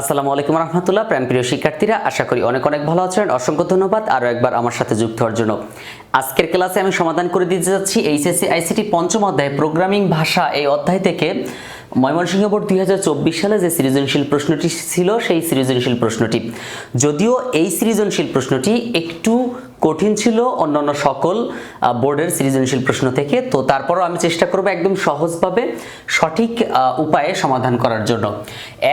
আসসালামু আলাইকুম রহমতুল্লাহ, প্রাণপ্রিয় শিক্ষার্থীরা, আশা করি অনেক অনেক ভালো আছেন। অসংখ্য ধন্যবাদ আরও একবার আমার সাথে যুক্ত হওয়ার জন্য। আজকের ক্লাসে আমি সমাধান করে দিতে যাচ্ছি এইচএসসি আইসিটি পঞ্চম অধ্যায়, প্রোগ্রামিং ভাষা এই অধ্যায় থেকে। ময়মনসিংহ বোর্ড দুই হাজার চব্বিশ সালে যে সৃজনশীল প্রশ্নটি ছিল, সেই সৃজনশীল প্রশ্নটি। যদিও এই সৃজনশীল প্রশ্নটি একটু কঠিন ছিল অন্যান্য সকল বোর্ডের সৃজনশীল প্রশ্ন থেকে। তো তারপরও আমি চেষ্টা করব একদম সহজভাবে সঠিক উপায়ে সমাধান করার জন্য।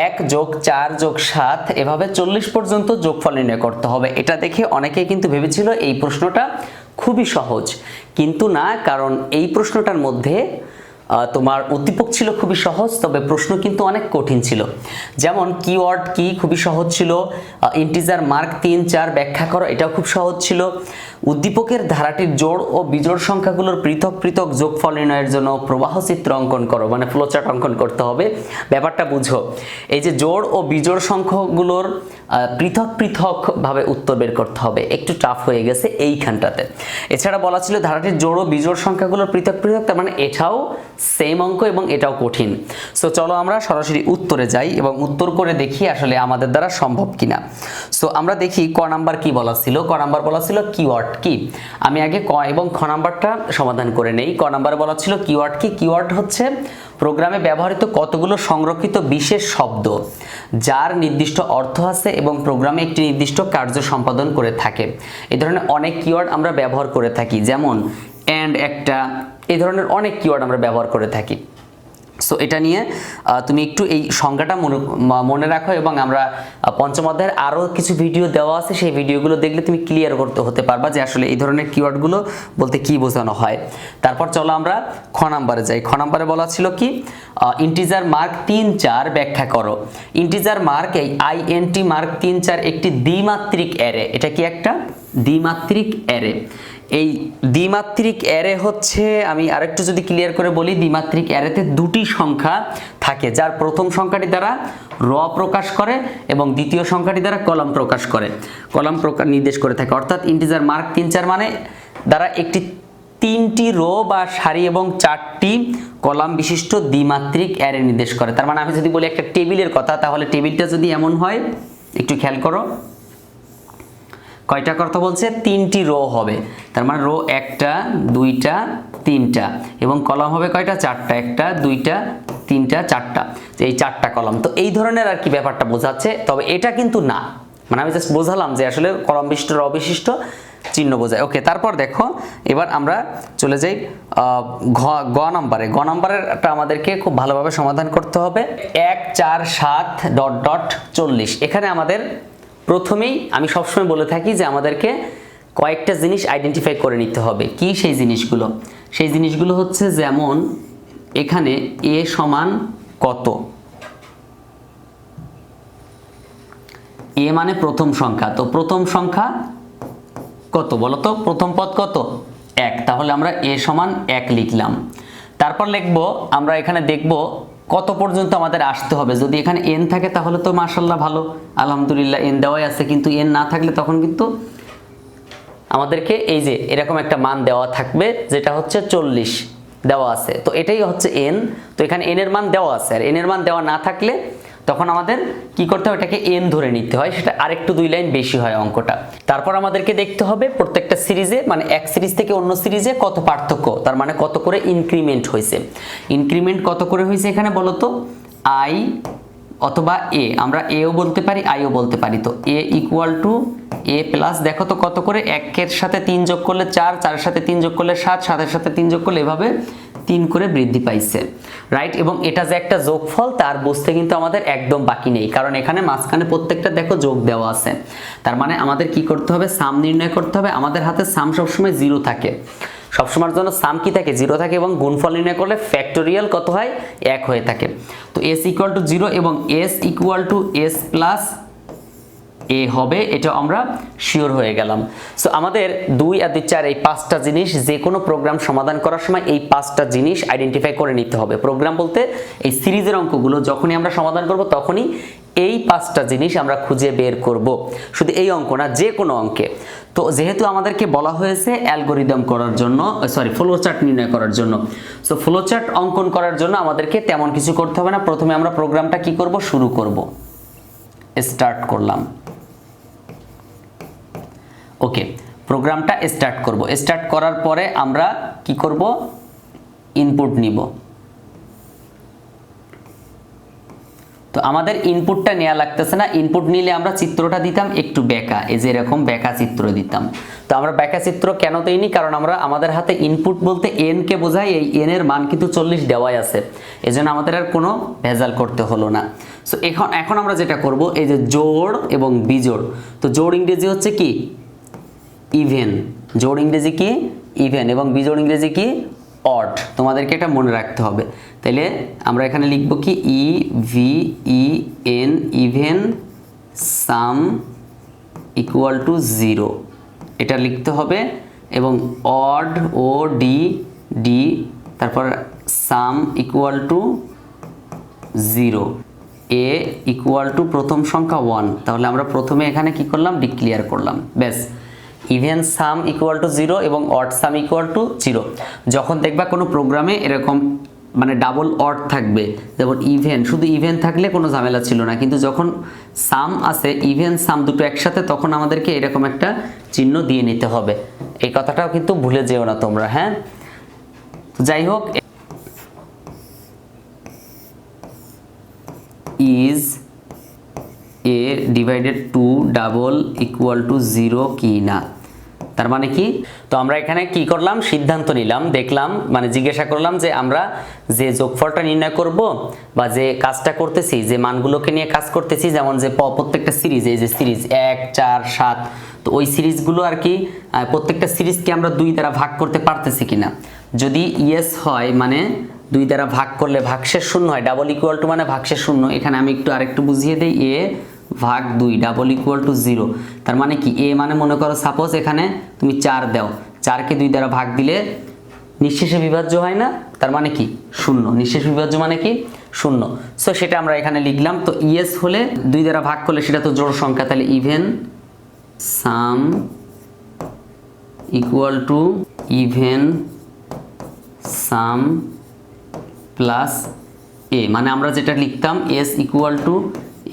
এক যোগ চার যোগ সাত, এভাবে চল্লিশ পর্যন্ত যোগফল নির্ণয় করতে হবে। এটা দেখে অনেকে কিন্তু ভেবেছিল এই প্রশ্নটা খুবই সহজ। কিন্তু না, কারণ এই প্রশ্নটার মধ্যে তোমার উদ্দীপক ছিল খুবই সহজ, তবে প্রশ্ন কিন্তু অনেক কঠিন ছিল। যেমন কিওয়ার্ড কি খুবই সহজ ছিল ইন্টিজার মার্ক তিন, চার, ব্যাখ্যা করো, এটাও খুব সহজ ছিল। উদ্দীপকের ধারাটির জোড় ও বিজোড় সংখ্যাগুলোর পৃথক পৃথক যোগফল নির্ণয়ের জন্য প্রবাহ চিত্র অঙ্কন করো মানে ফ্লোচার্ট অঙ্কন করতে হবে। ব্যাপারটা বুঝো। এই যে জোড় ও বিজোড় সংখ্যাগুলোর পৃথক পৃথকভাবে উত্তর বের করতে হবে। একটু টাফ হয়ে গেছে এইখানটাতে। এছাড়া বলা ছিল ধারাটির জোড় ও বিজোড় সংখ্যাগুলোর পৃথক পৃথক, তার মানে এটাও সেম অঙ্ক এবং এটাও কঠিন। সো চলো আমরা সরাসরি উত্তরে যাই এবং উত্তর করে দেখি আসলে আমাদের দ্বারা সম্ভব কিনা। সো আমরা দেখি ক নাম্বার কি বলা ছিল? ক নাম্বার বলা ছিল কিওয়ার্ড কি? আমি আগে ক এবং খ নাম্বারটা সমাধান করে নেই। ক নাম্বার বলা ছিল কিওয়ার্ড কি? কিওয়ার্ড হচ্ছে প্রোগ্রামে ব্যবহৃত কতগুলো সংরক্ষিত বিশেষ শব্দ, যার নির্দিষ্ট অর্থ আছে এবং প্রোগ্রামে একটি নির্দিষ্ট কার্য সম্পাদন করে থাকে। এই ধরনের অনেক কিওয়ার্ড আমরা ব্যবহার করে থাকি। যেমন অ্যান্ড একটা এই ধরনের অনেক কিওয়ার্ড আমরা ব্যবহার করে থাকি। সো এটা নিয়ে তুমি একটু এই সংজ্ঞাটা মনে রাখো এবং আমরা পঞ্চম অধ্যায়ের আরও কিছু ভিডিও দেওয়া আছে। সেই ভিডিওগুলো দেখলে তুমি ক্লিয়ার করতে, হতে পারবা যে আসলে এই ধরনের কিওয়ার্ডগুলো বলতে কি বোঝানো হয়। তারপর চলো আমরা খ নাম্বারে যাই। খ নাম্বারে বলা ছিল কি? ইন্টিজার মার্ক তিন চার ব্যাখ্যা করো। ইন্টিজার মার্ক এই আইএনটি মার্ক তিন চার একটি দ্বিমাত্রিক অ্যারে এটা কি একটা? দ্বিমাত্রিক অ্যারে এই দ্বিমাত্রিক অ্যারে হচ্ছে, আমি আরেকটু যদি ক্লিয়ার করে বলি, দ্বিমাত্রিক অ্যারেতে দুটি সংখ্যা থাকে, যার প্রথম সংখ্যাটি দ্বারা র প্রকাশ করে এবং দ্বিতীয় সংখ্যাটি দ্বারা কলাম প্রকাশ করে। কলাম প্রকাশ নির্দেশ করে থাকে, অর্থাৎ ইন্টিজার মার্ক তিন চার মানে দ্বারা একটি তিনটি রো বা সারি এবং চারটি কলাম বিশিষ্ট দ্বিমাত্রিক অ্যারে নির্দেশ করে। তার মানে আমি যদি বলি একটা টেবিলের কথা, তাহলে টেবিলটা যদি এমন হয়, একটু খেয়াল করো। কয়টা কথা বলছে? তিনটি রো হবে। তার মানে রো একটা, দুইটা, তিনটা। এবং কলাম হবে কয়টা? চারটা। একটা, দুইটা, তিনটা, চারটা। এই চারটা কলাম। তো এই ধরনের আর কি ব্যাপারটা বোঝাচ্ছে। তবে এটা কিন্তু না। মানে আমি জাস্ট বোঝালাম যে আসলে কলম বিশিষ্ট, র বিশিষ্ট চিহ্ন বোঝায়। ওকে তারপর দেখো, এবার আমরা চলে যাই ঘ, গ নম্বরে। গ নম্বরেরটা আমাদেরকে খুব ভালোভাবে সমাধান করতে হবে। এক, চার, সাত, ডট ডট, চল্লিশ। এখানে আমাদের প্রথমেই আমি সবসময় বলে থাকি যে আমাদেরকে কয়েকটা জিনিস আইডেন্টিফাই করে নিতে হবে। কি সেই জিনিসগুলো? সেই জিনিসগুলো হচ্ছে যেমন এখানে এ সমান কত? এ মানে প্রথম সংখ্যা। তো প্রথম সংখ্যা কত বলো তো প্রথম পদ কত? এক। তাহলে আমরা এ সমান এক লিখলাম। তারপর লিখব, আমরা এখানে দেখব কত পর্যন্ত আমাদের আসতে হবে? যদি এখানে এন থাকে তাহলে তো মার্শাল্লাহ ভালো। আলহামদুলিল্লাহ এন দেওয়াই আছে, কিন্তু এন না থাকলে তখন কিন্তু আমাদেরকে এই যে এরকম একটা মান দেওয়া থাকবে, যেটা হচ্ছে চল্লিশ দেওয়া আছে। তো এটাই হচ্ছে এন তো এখানে এনের মান দেওয়া আছে। আর এনের মান দেওয়া না থাকলে তখন আমাদের কি করতে হবে এটাকে এন ধরে নিতে হয়। সেটা আরেকটু দুই লাইন বেশি হয় অঙ্কটা। তারপর আমাদেরকে দেখতে হবে প্রত্যেকটা সিরিজে মানে এক সিরিজ থেকে অন্য সিরিজে কত পার্থক্য, তার মানে কত করে ইনক্রিমেন্ট হয়েছে। ইনক্রিমেন্ট কত করে হয়েছে এখানে বলো তো? আই অথবা এ আমরা এও বলতে পারি আইও বলতে পারি তো। A equal to A plus দেখো তো কত করে? একের সাথে তিন যোগ করলে চার, চারের সাথে তিন যোগ করলে সাত, সাতের সাথে তিন যোগ করলে এভাবে তিন করে বৃদ্ধি পাইছে রাইট এবং এটা যে একটা যোগফল, তার বুঝতে কিন্তু আমাদের একদম বাকি নেই। কারণ এখানে মাঝখানে প্রত্যেকটা দেখো যোগ দেওয়া আছে। তার মানে আমাদের কি করতে হবে? সাম নির্ণয় করতে হবে। আমাদের হাতে সাম সবসময় জিরো থাকে। সবসময়ের জন্য সাম কি থাকে? জিরো থাকে এবং গুণফল নির্ণয় করলে ফ্যাক্টোরিয়াল কত হয়? এক হয়ে থাকে। তো এস ইকুয়াল টু জিরো এবং S equal to S plus A হবে, এটা আমরা শিওর হয়ে গেলাম। সো আমাদের দুই আর দুই চার এই পাঁচটা জিনিস, যে কোনো প্রোগ্রাম সমাধান করার সময় এই পাঁচটা জিনিস আইডেন্টিফাই করে নিতে হবে। প্রোগ্রাম বলতে এই সিরিজের অঙ্কগুলো, যখনই আমরা সমাধান করব, তখনই এই পাঁচটা জিনিস আমরা খুঁজে বের করব। শুধু এই অঙ্ক না, যে কোনো অঙ্কে। তো, যেহেতু আমাদেরকে বলা হয়েছে অ্যালগোরিদম করার জন্য সরি ফ্লোচার্ট নির্ণয় করার জন্য। সো ফ্লোচার্ট অঙ্কন করার জন্য আমাদেরকে তেমন কিছু করতে হবে না। প্রথমে আমরা প্রোগ্রামটা কি করব? শুরু করব। স্টার্ট করলাম। ওকে প্রোগ্রামটা স্টার্ট করব। স্টার্ট করার পরে আমরা কি করব? ইনপুট নিব। তো আমাদের ইনপুটটা নেওয়া লাগতেছে না। ইনপুট নিলে আমরা চিত্রটা দিতাম একটু বেঁকা এই যে এরকম বেঁকা চিত্র দিতাম। তো আমরা বেঁকা চিত্র কেন দিইনি? কারণ আমরা আমাদের হাতে ইনপুট বলতে এন কে বোঝাই এই এন এর মান কিন্তু চল্লিশ দেওয়াই আছে। এই জন্য আমাদের আর কোনো ভেজাল করতে হলো না। সো এখন এখন আমরা যেটা করব, এই যে জোড় এবং বিজোড়। তো জোড় ইংরেজি হচ্ছে কি? ইভেন জোড় ইংরেজি কি? ইভেন এবং বিজোড় ইংরেজি কি? অড তোমাদেরকে এটা মনে রাখতে হবে। তাইলে আমরা এখানে লিখব কি? E V E N even sum equal to zero এটা লিখতে হবে এবং অড ও ডি ডি তারপর sum equal to zero A equal to প্রথম সংখ্যা ওয়ান তাহলে আমরা প্রথমে এখানে কি করলাম? ডিক্লিয়ার করলাম। ব্যাস। Even sum equal to zero এবং odd sum equal to zero যখন দেখবা কোনো প্রোগ্রামে এরকম মানে ডাবল অড থাকবে, যেমন ইভেন শুধু ইভেন থাকলে কোনো ঝামেলা ছিল না। কিন্তু যখন সাম আছে ইভেন সাম দুটো একসাথে, তখন আমাদেরকে এরকম একটা চিহ্ন দিয়ে নিতে হবে। এই কথাটাও কিন্তু ভুলে যেও না তোমরা হ্যাঁ? যাই হোক is A divided to double equal to zero কি না? তার মানে কি? তো আমরা এখানে কি করলাম? সিদ্ধান্ত নিলাম, দেখলাম মানে জিজ্ঞাসা করলাম যে আমরা যে যোগফলটা নির্ণয় করব বা যে কাজটা করতেছি, যে মানগুলোকে নিয়ে কাজ করতেছি, যেমন যে প্রত্যেকটা সিরিজ, এই যে সিরিজ এক, চার, সাত, তো ওই সিরিজগুলো আর কি প্রত্যেকটা সিরিজকে আমরা দুই দ্বারা ভাগ করতে পারতেছি কিনা? যদি ইয়েস হয় মানে দুই দ্বারা ভাগ করলে ভাগশেষ শূন্য হয় ডাবল ইকুয়াল টু মানে ভাগশেষ শূন্য, এখানে আমি একটু আরেকটু বুঝিয়ে দিই এ ভাগ দুই ডাবল ইকুয়াল টু জিরো তার মানে কি? এ মানে মনে করো সাপোজ এখানে তুমি চার দাও। চারকে দুই দ্বারা ভাগ দিলে নিঃশেষে বিভাজ্য হয় না? তার মানে কি? শূন্য। নিঃশেষ বিভাজ্য মানে কি? শূন্য। সো সেটা আমরা এখানে লিখলাম। তো ইয়েস হলে দুই দ্বারা ভাগ করলে সেটা তো জোড় সংখ্যা। তাহলে even sum equal to even sum plus A মানে আমরা যেটা লিখতাম S equal to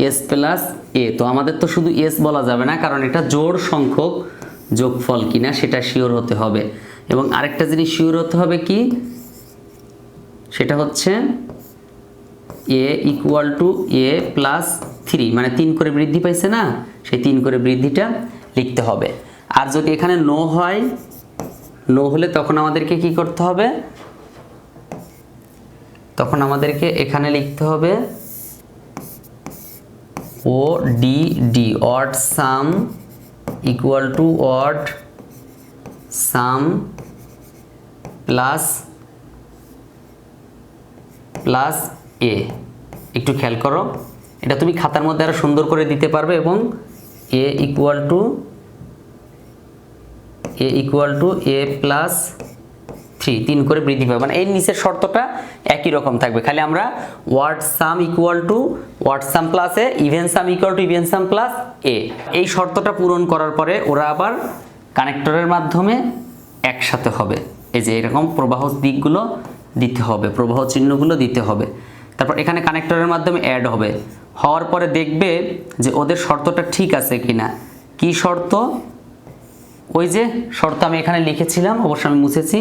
S plus A তো আমাদের তো শুধু এস বলা যাবে না, কারণ এটা জোড় সংখ্যক যোগফল কিনা সেটা শিওর হতে হবে। এবং আরেকটা জিনিস শিওর হতে হবে কি? সেটা হচ্ছে A equal to A plus three মানে তিন করে বৃদ্ধি পাইছে না, সেই তিন করে বৃদ্ধিটা লিখতে হবে। আর যদি এখানে নো হয় নো হলে তখন আমাদেরকে কি করতে হবে? তখন আমাদেরকে এখানে লিখতে হবে O D D odd sum equal to odd sum plus plus A একটু খেয়াল করো। এটা তুমি খাতার মধ্যে আরও সুন্দর করে দিতে পারবে এবং A equal to A equal to A plus three, তিন করে বৃদ্ধি পাবে। মানে এর নিচের শর্তটা একই রকম থাকবে। খালি আমরা odd sum equal to odd sum plus A even sum equal to even sum plus A এই শর্তটা পূরণ করার পরে ওরা আবার কানেক্টরের মাধ্যমে একসাথে হবে। এই যে এরকম প্রবাহ দিকগুলো দিতে হবে, প্রবাহ চিহ্নগুলো দিতে হবে। তারপর এখানে কানেক্টরের মাধ্যমে অ্যাড হবে। হওয়ার পরে দেখবে যে ওদের শর্তটা ঠিক আছে কিনা। কি শর্ত? ওই যে শর্ত আমি এখানে লিখেছিলাম, অবশ্য আমি মুছেছি।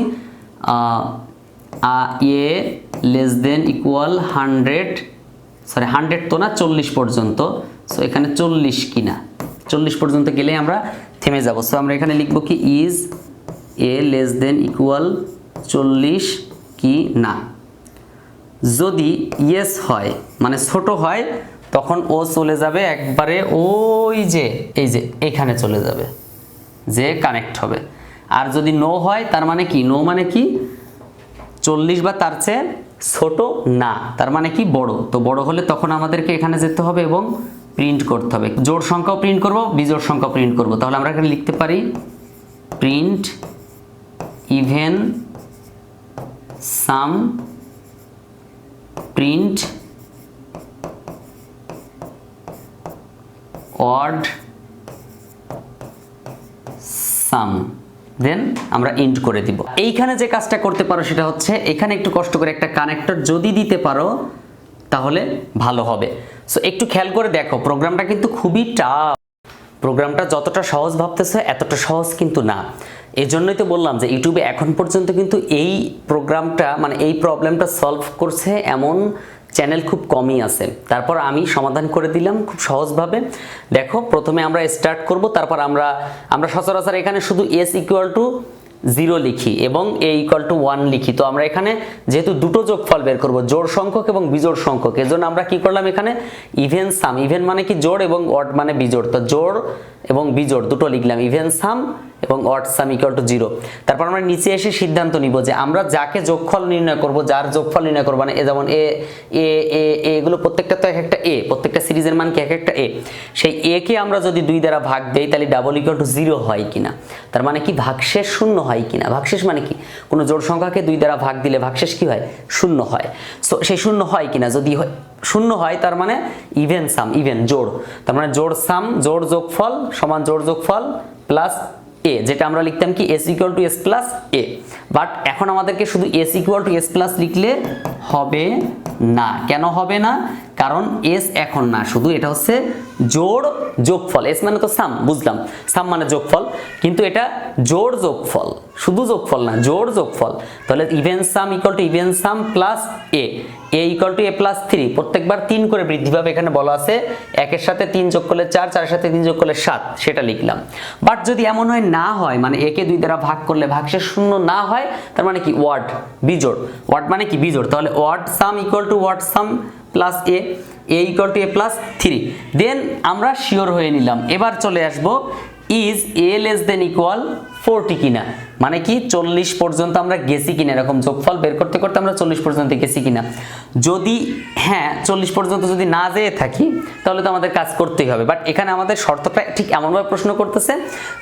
A less than equal hundred sorry hundred তো না, চল্লিশ পর্যন্ত। সো এখানে চল্লিশ কিনা? চল্লিশ পর্যন্ত গেলে আমরা থেমে যাব। সো আমরা এখানে লিখব কি is A less than equal চল্লিশ কি না? যদি ইয়েস হয় মানে ছোট হয়, তখন ও চলে যাবে একবারে ওই যে, এই যে, এখানে চলে যাবে। যে কানেক্ট হবে। আর যদি নো হয়, তার মানে কি? নো মানে কি? চল্লিশ বা তার চেয়ে ছোট না, তার মানে কি? বড়। তো বড় হলে তখন আমাদেরকে এখানে যেতে হবে এবং প্রিন্ট করতে হবে। জোড় সংখ্যাও প্রিন্ট করব, বিজোড় সংখ্যাও প্রিন্ট করব। তাহলে আমরা এখানে লিখতে পারি print even sum print odd sum then আমরা ইন্ট করে দিব। এইখানে যে কাজটা করতে পারো সেটা হচ্ছে এখানে একটু কষ্ট করে একটা কানেক্টর যদি দিতে পারো, তাহলে ভালো হবে। সো একটু খেয়াল করে দেখো প্রোগ্রামটা কিন্তু খুবই টাফ প্রোগ্রামটা যতটা সহজ ভাবতেছে, এতটা সহজ কিন্তু না। এই জন্যই তো বললাম যে ইউটিউবে এখন পর্যন্ত কিন্তু এই প্রোগ্রামটা মানে এই প্রবলেমটা সলভ করছে এমন চ্যানেল খুব কমই আছে। তারপর আমি সমাধান করে দিলাম খুব সহজভাবে। দেখো, প্রথমে আমরা স্টার্ট করব, তারপর আমরা আমরা সচরাচর এখানে শুধু এস ইকুয়াল টু জিরো লিখি এবং এ ইকুয়াল টু ওয়ান লিখি। তো আমরা এখানে যেহেতু দুটো যোগফল বের করব, জোড় সংখ্যক এবং বিজোড় সংখ্যক, এজন্য আমরা কি করলাম এখানে? ইভেন সাম ইভেন মানে কি জোড় এবং অড মানে বিজোড়। তো জোড় এবং বিজোড়, দুটো লিখলাম ইভেন সাম এবং odd sum equal to zero তারপর আমরা নিচে এসে সিদ্ধান্ত নিব যে আমরা যাকে যোগফল নির্ণয় করব, যার যোগফল নির্ণয় করব মানে যেমন এ এ এ এগুলো প্রত্যেকটা তো এক একটা এ, প্রত্যেকটা সিরিজের মান কি এক একটা এ? সেই এ কে আমরা যদি দুই দ্বারা ভাগ দেই, তাহলে ডাবল ইকুয়াল টু জিরো হয় কিনা। তার মানে কি ভাগশেষ শূন্য হয় কিনা? ভাগশেষ মানে কি? কোনো জোড় সংখ্যাকে দুই দ্বারা ভাগ দিলে ভাগশেষ কি হয়? শূন্য হয়। সো সেই শূন্য হয় কিনা? যদি শূন্য হয়, তার মানে ইভেন সাম ইভেন জোড়। তার মানে জোড় সাম জোড় যোগফল সমান জোড় যোগফল প্লাস এ যেটা আমরা লিখতাম কি? S equal to S plus A but এখন আমাদেরকে শুধু S equal to S plus লিখলে হবে না। কেন হবে না? কারণ এস এখন না। শুধু এটা হচ্ছে জোড় যোগফল। এস মানে তো সাম, বুঝলাম। সাম মানে যোগফল। কিন্তু এটা জোড় যোগফল। শুধু যোগফল না, জোড় যোগফল। তাহলে even sum equal to even sum plus A A equal to A plus three প্রত্যেকবার তিন করে বৃদ্ধি পাবে এখানে বলা আছে। একের সাথে তিন যোগ করলে চার, চারের সাথে তিন যোগ করলে সাত। সেটা লিখলাম। বাট যদি এমন হয় না হয় মানে একে দুই দ্বারা ভাগ করলে ভাগ ভাগশেষ শূন্য না হয়, তার মানে কি? ওয়ার্ড বিজোড়। ওয়ার্ড মানে কি? বিজোড়। তাহলে odd sum equal to odd sum plus A A equal to A plus three then আমরা শিওর হয়ে নিলাম। এবার চলে আসব is A less than equal forty কিনা? মানে কি? চল্লিশ পর্যন্ত আমরা গেছি কিনা? এরকম যোগফল বের করতে করতে আমরা চল্লিশ পর্যন্ত গেছি কিনা? যদি হ্যাঁ চল্লিশ পর্যন্ত যদি না যেয়ে থাকি, তাহলে তো আমাদের কাজ করতেই হবে। বাট এখানে আমাদের শর্তটা ঠিক এমনভাবে প্রশ্ন করতেছে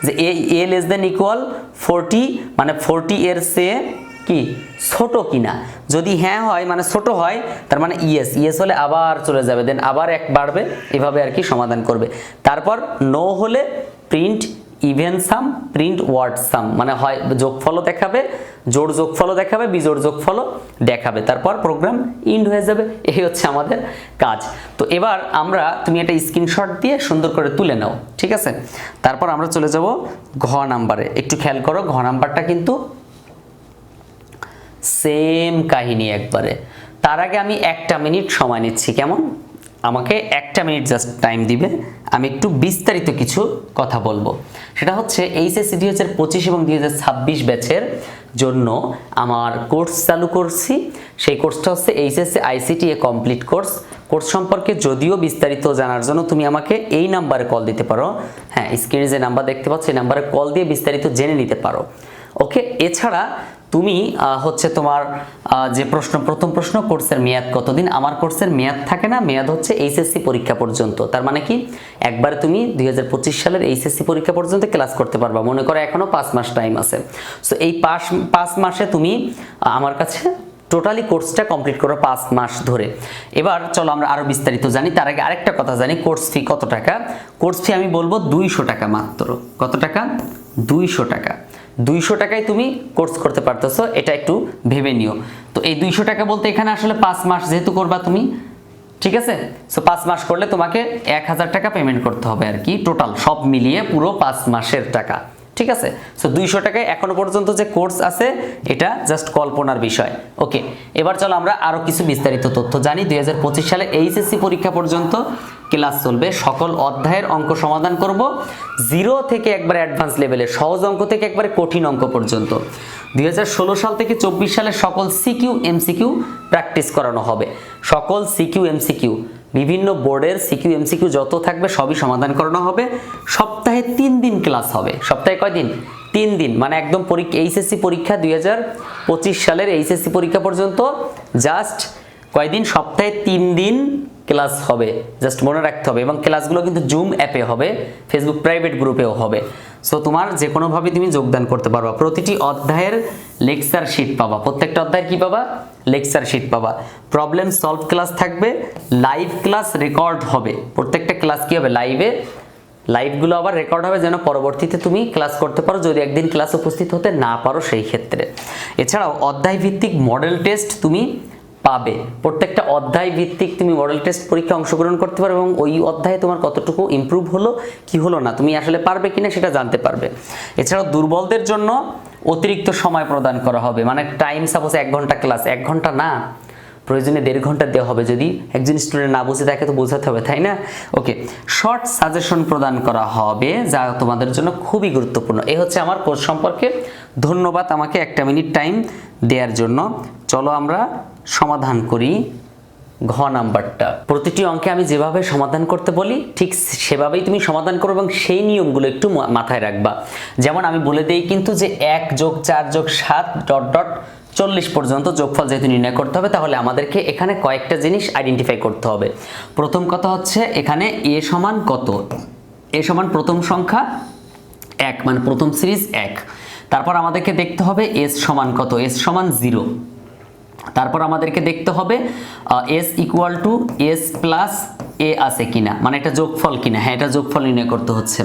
যে A A less than equal forty মানে ফোরটি এর চেয়ে কি? ছোট কিনা। যদি হ্যাঁ হয় মানে ছোট হয়, তার মানে ইয়েস। ইয়েস হলে আবার চলে যাবে, দেন আবার এক বাড়বে, এভাবে আর কি সমাধান করবে। তারপর নো হলে print even sum print odd sum মানে হয় যোগফলও দেখাবে, জোড় যোগফলও দেখাবে, বিজোড় যোগফলও দেখাবে। তারপর প্রোগ্রাম ইন্ড হয়ে যাবে, এই হচ্ছে আমাদের কাজ। তো এবার আমরা, তুমি একটা স্ক্রিনশট দিয়ে সুন্দর করে তুলে নাও, ঠিক আছে? তারপর আমরা চলে যাব ঘ নাম্বারে একটু খেয়াল করো, ঘ নাম্বারটা কিন্তু সেম কাহিনী একবারে। তার আগে আমি একটা মিনিট সময় নিচ্ছি, কেমন? আমাকে একটা মিনিট জাস্ট টাইম দিবে, আমি একটু বিস্তারিত কিছু কথা বলব। সেটা হচ্ছে এইচএসসি দুই হাজার পঁচিশ এবং দুই হাজার ছাব্বিশ ব্যাচের জন্য আমার কোর্স চালু করছি। সেই কোর্সটা হচ্ছে HSC ICT A complete course. Course সম্পর্কে যদিও বিস্তারিত জানার জন্য তুমি আমাকে এই নাম্বারে কল দিতে পারো। হ্যাঁ স্ক্রিনে যে নাম্বার দেখতে পাচ্ছ এই নাম্বারে কল দিয়ে বিস্তারিত জেনে নিতে পারো। ওকে, এছাড়া তুমি হচ্ছে তোমার যে প্রশ্ন, প্রথম প্রশ্ন, কোর্সের মেয়াদ কতদিন? আমার কোর্সের মেয়াদ থাকে না, মেয়াদ হচ্ছে এইচএসসি পরীক্ষা পর্যন্ত। তার মানে কি? একবার তুমি দুই হাজার পঁচিশ সালের এইচএসসি পরীক্ষা পর্যন্ত ক্লাস করতে পারবা। মনে করো এখনও পাঁচ মাস টাইম আছে। সো এই পাঁচ পাঁচ মাসে তুমি আমার কাছে টোটালি কোর্সটা কমপ্লিট করো পাঁচ মাস ধরে। এবার চলো আমরা আরও বিস্তারিত জানি। তার আগে আরেকটা কথা জানি কোর্স ফি কত টাকা? কোর্স ফি আমি বলব দুইশো টাকা মাত্র। কত টাকা? দুইশো টাকা। দুইশো টাকায় তুমি কোর্স করতে পারতেছো, এটা একটু ভেবে নিও। তো এই দুইশো টাকা বলতে এখানে আসলে পাঁচ মাস যেহেতু করবা তুমি, ঠিক আছে? সো পাঁচ মাস করলে তোমাকে এক হাজার টাকা পেমেন্ট করতে হবে আর কি টোটাল সব মিলিয়ে পুরো পাঁচ মাসের টাকা। ঠিক আছে? সো দুইশো টাকায় এখনও পর্যন্ত যে কোর্স আছে, এটা জাস্ট কল্পনার বিষয়। ওকে এবার চলো আমরা আরও কিছু বিস্তারিত তথ্য জানি। দুই হাজার পঁচিশ সালে এইচএসসি পরীক্ষা পর্যন্ত ক্লাস চলবে। সকল অধ্যায়ের অঙ্ক সমাধান করব। জিরো থেকে একবার অ্যাডভান্স লেভেলে সহজ অঙ্ক থেকে একবারে কঠিন অঙ্ক পর্যন্ত। দুই হাজার ষোলো সাল থেকে চব্বিশ সালে সকল সিকিউ এমসিকিউ প্র্যাকটিস করানো হবে। সকল সিকিউ এমসিকিউ বিভিন্ন বোর্ডের সিকিউ, এমসিকিউ যত থাকবে সবই সমাধান করানো হবে। সপ্তাহে তিন দিন ক্লাস হবে। সপ্তাহে কয়দিন তিন দিন। মানে একদম পরীক্ষা এইচএসসি পরীক্ষা দুই হাজার পঁচিশ সালের এইচএসসি পরীক্ষা পর্যন্ত জাস্ট কয়দিন? সপ্তাহে তিন দিন ক্লাস হবে জাস্ট মনে রাখতে হবে। এবং ক্লাসগুলো কিন্তু জুম অ্যাপে হবে ফেসবুক প্রাইভেট গ্রুপেও হবে। সো তোমার যে কোনোভাবে তুমি যোগদান করতে পারবা। প্রতিটি অধ্যায়ের লেকচার শিট পাবা। প্রত্যেকটা অধ্যায়ের কি পাবা? লেকচার শিট পাবা। প্রবলেম সলভ ক্লাস থাকবে লাইভ ক্লাস রেকর্ড হবে। প্রত্যেকটা ক্লাস কি হবে? লাইভে লাইভগুলো আবার রেকর্ড হবে যেন পরবর্তীতে তুমি ক্লাস করতে পারো, যদি একদিন ক্লাস উপস্থিত হতে না পারো সেই ক্ষেত্রে। এছাড়াও অধ্যায় ভিত্তিক মডেল টেস্ট তুমি পাবে। প্রত্যেকটা অধ্যায় ভিত্তিক তুমি মডেল টেস্ট পরীক্ষা অংশগ্রহণ করতে পারবে এবং ওই অধ্যায়ে তোমার কতটুকু ইমপ্রুভ হলো, কি হলো না, তুমি আসলে পারবে কিনা সেটা জানতে পারবে। এছাড়াও দুর্বলদের জন্য অতিরিক্ত সময় প্রদান করা হবে মানে টাইম সাপোজ এক ঘণ্টা ক্লাস এক ঘণ্টা না, প্রয়োজনে দেড় ঘণ্টা দেওয়া হবে। যদি একজন স্টুডেন্ট না বুঝে তাকে তো বোঝাতে হবে, তাই না? ওকে শর্ট সাজেশন প্রদান করা হবে যা তোমাদের জন্য খুবই গুরুত্বপূর্ণ। এ হচ্ছে আমার কোর্স সম্পর্কে। ধন্যবাদ আমাকে একটা মিনিট টাইম দেওয়ার জন্য। চলো আমরা সমাধান করি ঘ নাম্বারটা। প্রতিটি অঙ্কে আমি যেভাবে সমাধান করতে বলি, ঠিক সেভাবেই তুমি সমাধান করো এবং সেই নিয়মগুলো একটু মাথায় রাখবা। যেমন আমি বলে দেই কিন্তু যে এক যোগ চার যোগ সাত ডট ডট চল্লিশ পর্যন্ত যোগফল যেহেতু নির্ণয় করতে হবে, তাহলে আমাদেরকে এখানে কয়েকটা জিনিস আইডেন্টিফাই করতে হবে। প্রথম কথা হচ্ছে এখানে এ সমান কত? এ সমান প্রথম সংখ্যা এক মানে প্রথম সিরিজ এক। তারপর আমাদেরকে দেখতে হবে এস সমান কত? এস সমান জিরো। তারপর আমাদেরকে দেখতে হবে S equal to S plus A আছে কিনা মানে এটা যোগফল কিনা হ্যাঁ এটা যোগফল নির্ণয় করতে হচ্ছে।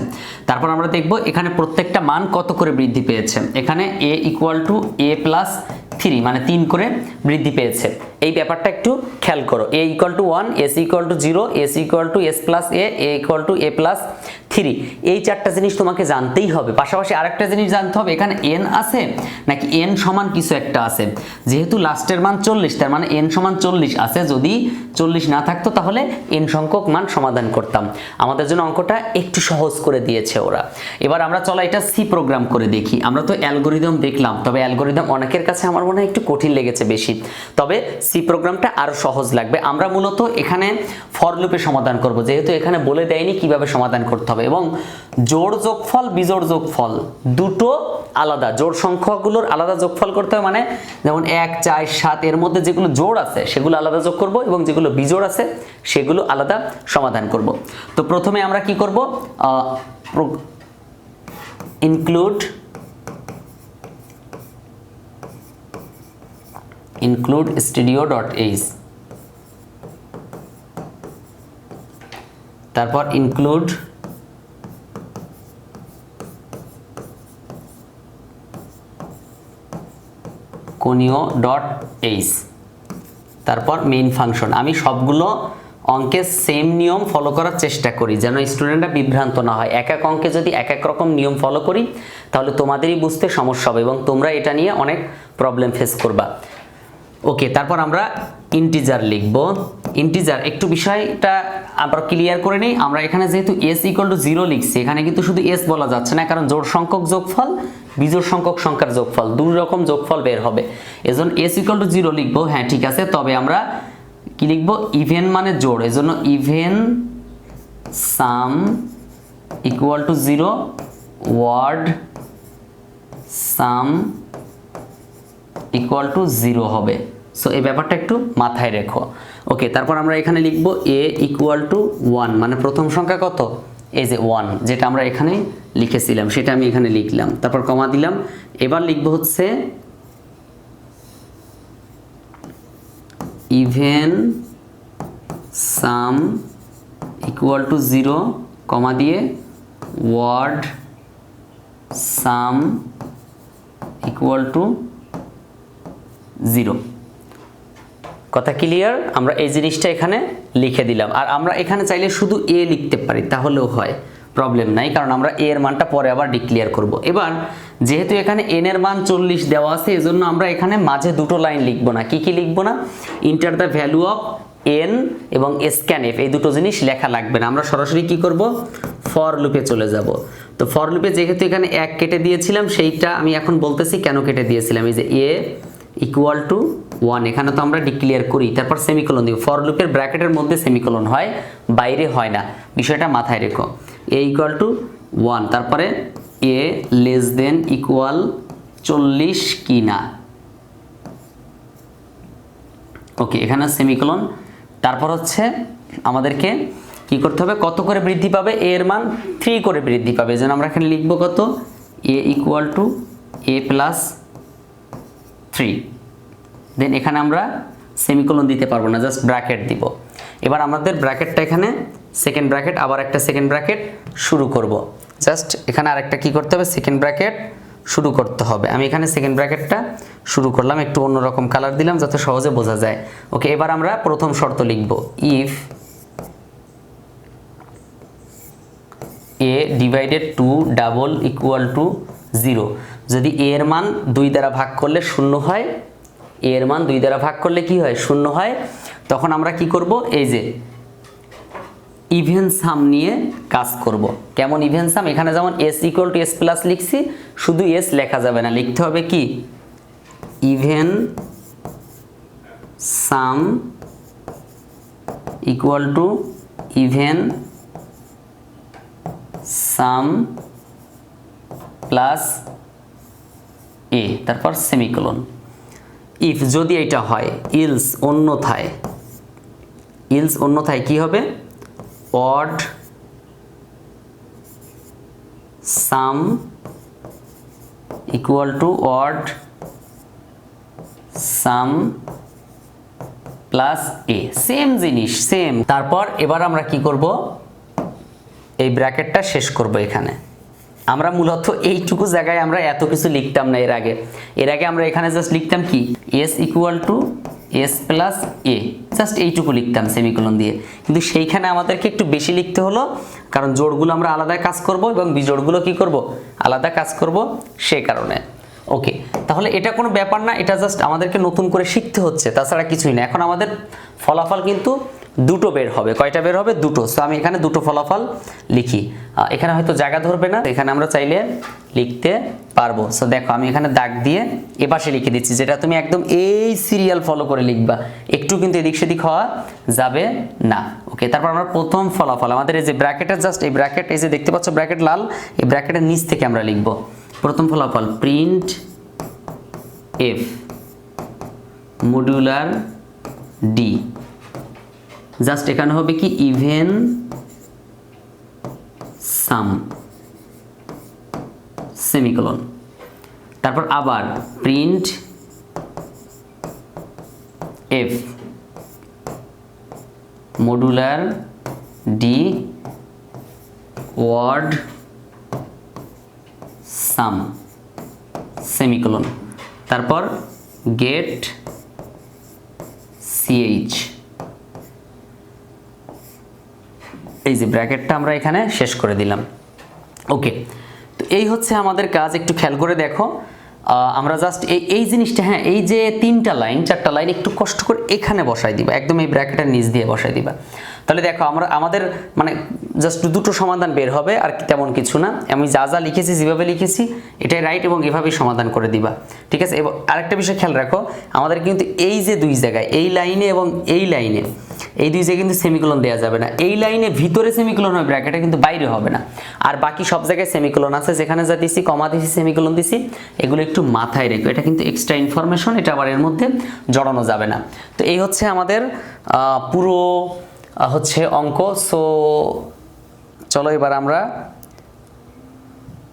তারপর আমরা দেখব এখানে প্রত্যেকটা মান কত করে বৃদ্ধি পেয়েছে। এখানে A equal to A plus three মানে তিন করে বৃদ্ধি পেয়েছে। এই ব্যাপারটা একটু খেয়াল করো। A equal to one S equal to zero S equal to S plus A A equal to A plus three এই চারটা জিনিস তোমাকে জানতেই হবে। পাশাপাশি আরেকটা জিনিস জানতে হবে, এখানে এন আছে নাকি এন সমান কিছু একটা আছে? যেহেতু লাস্টের মান চল্লিশ, তার মানে এন সমান চল্লিশ আছে। যদি চল্লিশ না থাকতো তাহলে এন সংখ্যক মান সমাধান করতাম। আমাদের জন্য অঙ্কটা একটু সহজ করে দিয়েছে ওরা। এবার আমরা চলো এটা সি প্রোগ্রাম করে দেখি। আমরা তো অ্যালগোরিদম দেখলাম, তবে অ্যালগোরিদম অনেকের কাছে আমার মনে হয় একটু কঠিন লেগেছে বেশি। তবে সি প্রোগ্রামটা আরও সহজ লাগবে। আমরা মূলত এখানে ফর লুপে সমাধান করব, যেহেতু এখানে বলে দেয়নি কীভাবে সমাধান করতে হবে এবং জোড় যোগফল, বিজোড় যোগফল দুটো আলাদা। জোড় সংখ্যাগুলোর আলাদা যোগফল করতে হবে মানে যেমন এক, চার, সাত, এর মধ্যে যেগুলো জোড় আছে সেগুলো আলাদা যোগ করব এবং যেগুলো বিজোড় আছে সেগুলো আলাদা সমাধান করব। তো প্রথমে আমরা কি করব? ইনক্লুড ডট এইচ তারপর ইনক্লুড কোনীয় ডট এইচ তারপর মেইন ফাংশন আমি সবগুলো অঙ্কের সেম নিয়ম ফলো করার চেষ্টা করি, যেন স্টুডেন্টরা বিভ্রান্ত না হয়। এক এক অঙ্কে যদি এক এক রকম নিয়ম ফলো করি, তাহলে তোমাদেরই বুঝতে সমস্যা হবে এবং তোমরা এটা নিয়ে অনেক প্রবলেম ফেস করবা। ওকে তারপর আমরা ইন্টিজার লিখব। ইন্টিজার একটু বিষয়টা আমরা ক্লিয়ার করে নিই। আমরা এখানে যেহেতু এস ইকুয়াল টু জিরো লিখছি, এখানে কিন্তু শুধু এস বলা যাচ্ছে না, কারণ জোড় সংখ্যক যোগফল, বিজোড় সংখ্যক সংখ্যার যোগফল, দুই রকম যোগফল বের হবে। এজন্য এস ইকুয়াল টু জিরো লিখব। হ্যাঁ ঠিক আছে, তবে আমরা কি লিখব? ইভেন মানে জোড়। এজন্য even sum equal to zero odd sum equal to zero হবে। সো এই ব্যাপারটা একটু মাথায় রেখো। ওকে তারপর আমরা এখানে লিখব এ ইকুয়াল টু ওয়ান মানে প্রথম সংখ্যা কত? এই যে ওয়ান যেটা আমরা এখানে লিখেছিলাম, সেটা আমি এখানে লিখলাম। তারপর কমা দিলাম। এবার লিখব হচ্ছে even sum equal to zero comma দিয়ে odd sum equal to zero. কথা ক্লিয়ার আমরা এই জিনিসটা এখানে লিখে দিলাম। আর আমরা এখানে চাইলে শুধু এ লিখতে পারি, তাহলেও হয়। প্রবলেম নাই, কারণ আমরা এ এর মানটা পরে আবার ডিক্লিয়ার করব। এবার, যেহেতু এখানে এন এর মান চল্লিশ দেওয়া আছে, এজন্য আমরা এখানে মাঝে দুটো লাইন লিখব না। কি কি লিখব না? Enter the value of N এবং স্ক্যান এফ এই দুটো জিনিস লেখা লাগবে না। আমরা সরাসরি কি করব? ফর লুপে চলে যাব। তো ফর লুপে যেহেতু এখানে এক কেটে দিয়েছিলাম, সেইটা আমি এখন বলতেছি কেন কেটে দিয়েছিলাম? এই যে এ ইকুয়াল টু ওয়ান এখানে তো আমরা ডিক্লিয়ার করি, তারপর সেমিকোলন দিব। ফর লুপের ব্র্যাকেটের মধ্যে সেমিকোলন হয়, বাইরে হয় না। বিষয়টা মাথায় রেখো। এ ইকুয়াল টু ওয়ান তারপরে এ লেস দেন ইকুয়াল চল্লিশ কি না ওকে, এখানে সেমিকোলন তারপর হচ্ছে আমাদেরকে কি করতে হবে? কত করে বৃদ্ধি পাবে? এর মান থ্রি করে বৃদ্ধি পাবে। যেন আমরা এখানে লিখব কত? A equal to A plus three then এখানে আমরা সেমিকোলন দিতে পারব না জাস্ট ব্র্যাকেট দিব। এবার আমাদের ব্র্যাকেটটা এখানে সেকেন্ড ব্র্যাকেট আবার একটা সেকেন্ড ব্র্যাকেট শুরু করব। জাস্ট এখানে আরেকটা কি করতে হবে? সেকেন্ড ব্র্যাকেট শুরু করতে হবে। আমি এখানে সেকেন্ড ব্র্যাকেটটা শুরু করলাম, একটু অন্যরকম কালার দিলাম, যাতে সহজে বোঝা যায়। ওকে এবার আমরা প্রথম শর্ত লিখব। If A divided to double equal to zero যদি এ এর মান দুই দ্বারা ভাগ করলে শূন্য হয় এ এর মান দুই দ্বারা ভাগ করলে কি হয়? শূন্য হয়। তখন আমরা কি করব? এই যে ইভেন সাম নিয়ে কাজ করব। কেমন ইভেন সাম এখানে যেমন S equal to S plus লিখছি, শুধু এস লেখা যাবে না। লিখতে হবে কি? Even sum equal to even sum plus A, তারপর সেমিকোলন। ইফ যদি এটা হয়, ইলস অন্যথায় ইলস অন্যথায় কি হবে? Odd sum equal to odd sum plus A. Same জিনিস, সেম। তারপর এবার আমরা কি করব? এই ব্র্যাকেটটা শেষ করব এখানে। আমরা মূলত এইটুকু জায়গায় আমরা এত কিছু লিখতাম না এর আগে। এর আগে আমরা এখানে জাস্ট লিখতাম কি? S equal to S plus A just এইটুকু লিখতাম সেমিকোলন দিয়ে। কিন্তু সেইখানে আমাদেরকে একটু বেশি লিখতে হলো, কারণ জোড়গুলো আমরা আলাদা কাজ করব এবং বিজোড়গুলো কি করব? আলাদা কাজ করব সে কারণে। ওকে তাহলে এটা কোনো ব্যাপার না, এটা জাস্ট আমাদেরকে নতুন করে শিখতে হচ্ছে, তাছাড়া কিছুই না। এখন আমাদের ফলাফল কিন্তু দুটো বের হবে। কয়টা বের হবে? দুটো। সো আমি এখানে দুটো ফলাফল লিখি। এখানে হয়তো জায়গা ধরবে না এখানে আমরা চাইলে লিখতে পারব। সো দেখো, আমি এখানে দাগ দিয়ে এপাশে লিখে দিচ্ছি, যেটা তুমি একদম এই সিরিয়াল ফলো করে লিখবা। একটু কিন্তু এদিক সেদিক হওয়া যাবে না। ওকে তারপর আমরা প্রথম ফলাফল, আমাদের এই যে ব্র্যাকেটের জাস্ট এই ব্র্যাকেট এই যে দেখতে পাচ্ছ ব্র্যাকেট লাল, এই ব্র্যাকেটের নিচ থেকে আমরা লিখব। প্রথম ফলাফল print F modular D just এখানে হবে কি ইভেন সাম সেমিকোলন তারপর আবার print F modular D odd sum semicolon তারপর গেট সিএইচ এই যে ব্র্যাকেটটা আমরা এখানে শেষ করে দিলাম। ওকে তো এই হচ্ছে আমাদের কাজ, একটু খেয়াল করে দেখো। আমরা জাস্ট এই এই জিনিসটা হ্যাঁ এই যে তিনটা লাইন চারটা লাইন একটু কষ্ট করে এখানে বসাই দিবা, একদম এই ব্র্যাকেটের নিচ দিয়ে বসাই দিবা। তাহলে দেখো, আমরা, আমাদের মানে জাস্ট দুটো সমাধান বের হবে, আর তেমন কিছু না। আমি যা যা লিখেছি, যেভাবে লিখেছি, এটাই রাইট এবং এভাবেই সমাধান করে দিবা। ঠিক আছে? এবং আরেকটা বিষয় খেয়াল রাখো, আমাদের কিন্তু এই যে দুই জায়গায়, এই লাইনে এবং এই লাইনে এই দুই জায়গায় কিন্তু সেমিকোলন দেওয়া যাবে না। এই লাইনে ভিতরে সেমিকোলন হবে ব্র্যাকেটে কিন্তু বাইরে হবে না। আর বাকি সব জায়গায় সেমিকোলন আছে, যেখানে যা দিছি কমা দিছি সেমিকোলন দিছি, এগুলো একটু মাথায় রেখো। এটা কিন্তু এক্সট্রা ইনফরমেশন এটা আবার এর মধ্যে জড়ানো যাবে না। তো এই হচ্ছে আমাদের পুরো হচ্ছে অঙ্ক। সো চলো এবার আমরা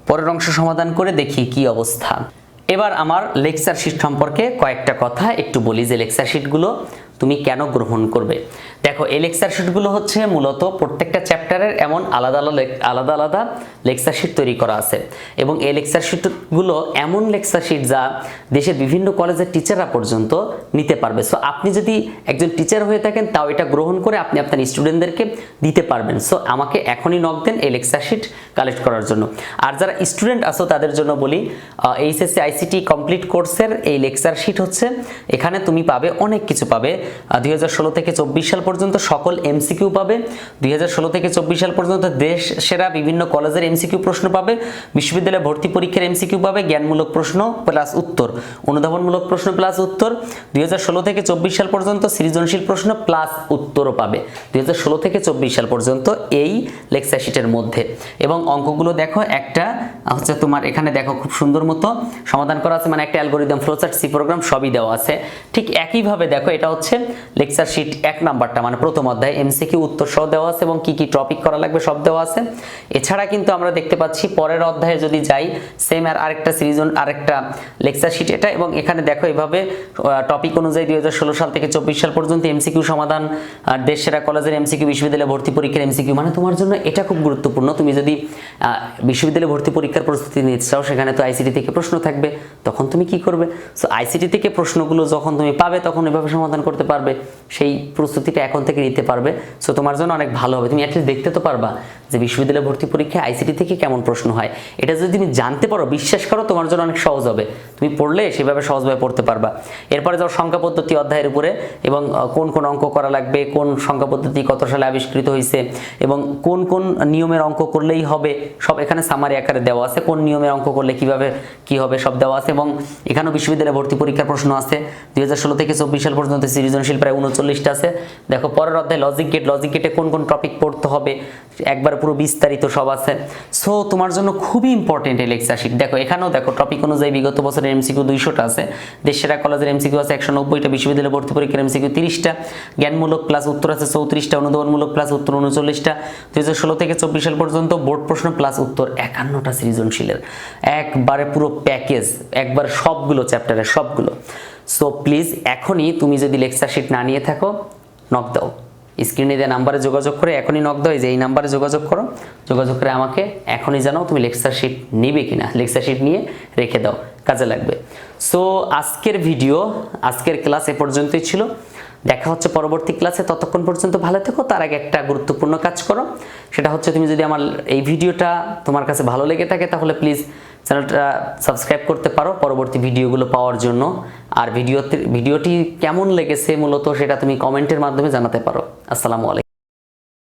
পরের অংশ সমাধান করে দেখি কি অবস্থা। এবার আমার লেকচার শিট সম্পর্কে কয়েকটা কথা একটু বলি। যে লেকচার শিটগুলো তুমি কেন গ্রহণ করবে? দেখো, এই লেকচার শিটগুলো হচ্ছে মূলত প্রত্যেকটা চ্যাপ্টারের এমন আলাদা আলাদা আলাদা আলাদা লেকচার শিট তৈরি করা আছে। এবং এই লেকচার শিটগুলো এমন লেকচার শিট যা দেশের বিভিন্ন কলেজের টিচাররা পর্যন্ত নিতে পারবে। সো আপনি যদি একজন টিচার হয়ে থাকেন, তাও এটা গ্রহণ করে আপনি আপনার স্টুডেন্টদেরকে দিতে পারবেন। সো আমাকে এখনই নক দেন এই লেকচার শিট কালেক্ট করার জন্য। আর যারা স্টুডেন্ট আছো, তাদের জন্য বলি এইচএসসি, আইসিটি কমপ্লিট কোর্সের এই লেকচার শিট হচ্ছে, এখানে তুমি পাবে, অনেক কিছু পাবে। দুই হাজার ষোলো থেকে চব্বিশ সাল পর্যন্ত সকল এমসিকিউ পাবে। দুই হাজার ষোলো থেকে চব্বিশ সাল পর্যন্ত দেশ সেরা বিভিন্ন কলেজের এমসিকিউ প্রশ্ন পাবে। বিশ্ববিদ্যালয়ে ভর্তি পরীক্ষার এমসিকিউ পাবে, জ্ঞানমূলক প্রশ্ন প্লাস উত্তর। অনুধাবনমূলক প্রশ্ন প্লাস উত্তর। দুই থেকে চব্বিশ সাল পর্যন্ত সৃজনশীল প্রশ্ন প্লাস উত্তরও পাবে। দুই হাজার ষোলো থেকে চব্বিশ সাল পর্যন্ত এই লেকচার শিটের মধ্যে। এবং অঙ্কগুলো দেখো, একটা হচ্ছে তোমার এখানে দেখো খুব সুন্দর মতো সমাধান করা আছে মানে একটা অ্যালগোরিদম, ফ্লোচার্ট, সি প্রোগ্রাম সবই দেওয়া আছে। ঠিক একইভাবে দেখো, এটা হচ্ছে লেকচার শিট এক নাম্বারটা মানে প্রথম অধ্যায় এমসিকিউ উত্তর সহ দেওয়া আছে এবং কি কি টপিক করা লাগবে সব দেওয়া আছে। এছাড়া কিন্তু আমরা দেখতে পাচ্ছি পরের অধ্যায়ে যদি যাই সেম আর আরেকটা সিরিজ আরেকটা লেকচার শিট এটা এবং এখানে দেখো এভাবে টপিক অনুযায়ী দুই সাল থেকে চব্বিশ সাল পর্যন্ত এমসিকিউ সমাধান আর দেশ সেরা কলেজের এমসিকিউ বিশ্ববিদ্যালয়ে ভর্তি পরীক্ষার এমসিকিউ মানে তোমার জন্য এটা খুব গুরুত্বপূর্ণ। তুমি যদি বিশ্ববিদ্যালয়ে ভর্তি পরীক্ষার প্রস্তুতি নিতে চাও, সেখানে তো আইসিটি থেকে প্রশ্ন থাকবে, তখন তুমি কি করবে? সো আইসিটি থেকে প্রশ্নগুলো যখন তুমি পাবে, তখন এভাবে সমাধান করতে পারবে, সেই প্রস্তুতিটা এখন থেকে নিতে পারবে। সো তোমার জন্য অনেক ভালো হবে। তুমি অ্যাটলিস্ট দেখতে তো পারবা যে বিশ্ববিদ্যালয়ে ভর্তি পরীক্ষায় আইসিটি থেকে কেমন প্রশ্ন হয়। এটা যদি তুমি জানতে পারো, বিশ্বাস করো তোমার জন্য অনেক সহজ হবে। তুমি পড়লে সেভাবে সহজভাবে পড়তে পারবা। এরপরে যাও সংখ্যা পদ্ধতি অধ্যায়ের উপরে এবং কোন কোন অঙ্ক করা লাগবে, কোন সংখ্যা পদ্ধতি কত সালে আবিষ্কৃত হয়েছে এবং কোন কোন নিয়মের অঙ্ক করলেই হবে, সব এখানে সামারি আকারে দেওয়া আছে। কোন নিয়মের অঙ্ক করলে কীভাবে কি হবে সব দেওয়া আছে এবং এখানেও বিশ্ববিদ্যালয়ে ভর্তি পরীক্ষার প্রশ্ন আছে। দুই হাজার ষোলো থেকে চব্বিশ সাল পর্যন্ত সৃজনশীল প্রায় উনচল্লিশটা আছে। দেখো, পরের অধ্যায় লজিক গেট লজিক গেটে কোন কোন টপিক পড়তে হবে, একবার পুরো বিস্তারিত সব আছে। সো তোমার জন্য খুবই ইম্পর্টেন্ট এই লেকচার শিট দেখো, এখানেও দেখো টপিক অনুযায়ী বিগত বছরের এমসিকিউ দুইশোটা আছে। দেশেরা কলেজের এমসিকিউ আছে একশো নব্বইটা, বিশ্ববিদ্যালয় ভর্তি পরীক্ষার এমসিকিউ তিরিশটা। জ্ঞানমূলক প্লাস উত্তর আছে চৌত্রিশটা অনুদানমূলক প্লাস উত্তর উনচল্লিশটা। দুই হাজার ষোলো থেকে চব্বিশ সাল পর্যন্ত বোর্ড প্রশ্ন প্লাস উত্তর একান্নটা সৃজনশীলের। একবারে পুরো প্যাকেজ একবার সবগুলো চ্যাপ্টারের সবগুলো। সো প্লিজ এখনই তুমি যদি লেকচার শিট না নিয়ে থাকো নক দাও। স্ক্রিনে দেওয়া নাম্বারে যোগাযোগ করে এখনই নক দাও। যে এই নাম্বারে যোগাযোগ করো। যোগাযোগ করে আমাকে এখনই জানাও তুমি লেকচার শিট নিবে কিনা। লেকচার শিট নিয়ে রেখে দাও। কাজে লাগবে। সো আজকের ভিডিও আজকের ক্লাস এ পর্যন্তই ছিল। দেখা হচ্ছে পরবর্তী ক্লাসে ততক্ষণ পর্যন্ত ভালো থেকো। তার আগে একটা গুরুত্বপূর্ণ কাজ করো। সেটা হচ্ছে তুমি যদি আমার এই ভিডিওটা তোমার কাছে ভালো লেগে থাকে, তাহলে প্লিজ চ্যানেলটা সাবস্ক্রাইব করতে পারো। পরবর্তী ভিডিওগুলো পাওয়ার জন্য। আর ভিডিওতে ভিডিওটি কেমন লেগেছে মূলত সেটা তুমি কমেন্টের মাধ্যমে জানাতে পারো। আসসালামু আলাইকুম।